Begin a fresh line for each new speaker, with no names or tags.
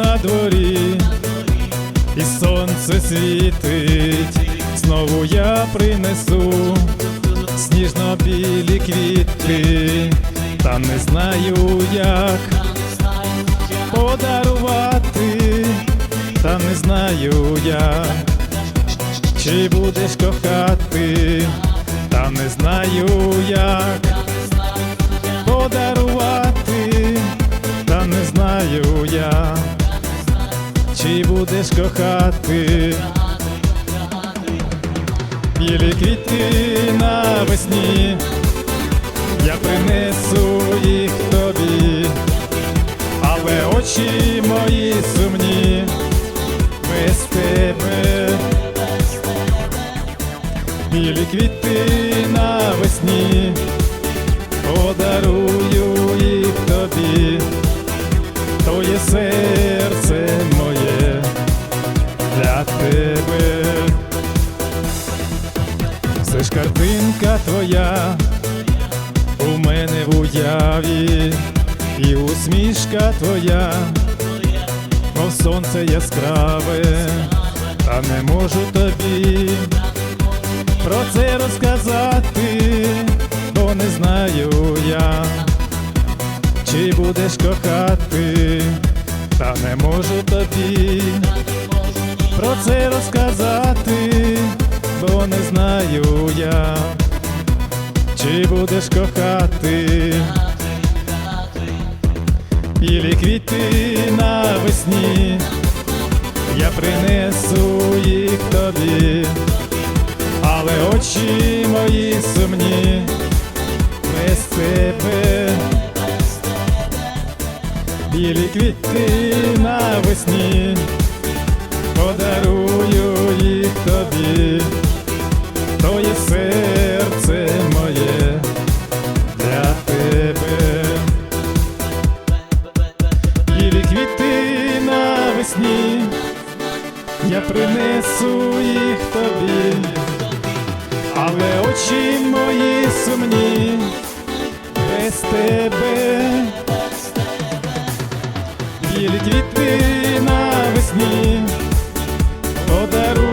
на дворі, і сонце світить, знову я принесу сніжно-білі квіти, та не знаю як подарувати, та не знаю як, чи будеш кохати, та не знаю як знаю я, чи будеш кохати. Білі квіти навесні, я принесу їх тобі, але очі мої сумні без тебе. Білі квіти навесні, подарую їх тобі, твоє серце моє для тебе. Це ж картинка твоя у мене в уяві, і усмішка твоя, мов сонце яскраве, та не можу тобі про це розказати, бо не знаю я, чи будеш кохати, та не можу тобі про це розказати, бо не знаю я, чи будеш кохати. Білі квіти навесні, я принесу їх тобі, але очі мої сумні без тебе. Білі квіти навесні, подарую їх тобі, твоє серце моє для тебе. Білі квіти навесні, я принесу їх тобі, але очі мої сумні без тебе. Білі квіти навесні, подарую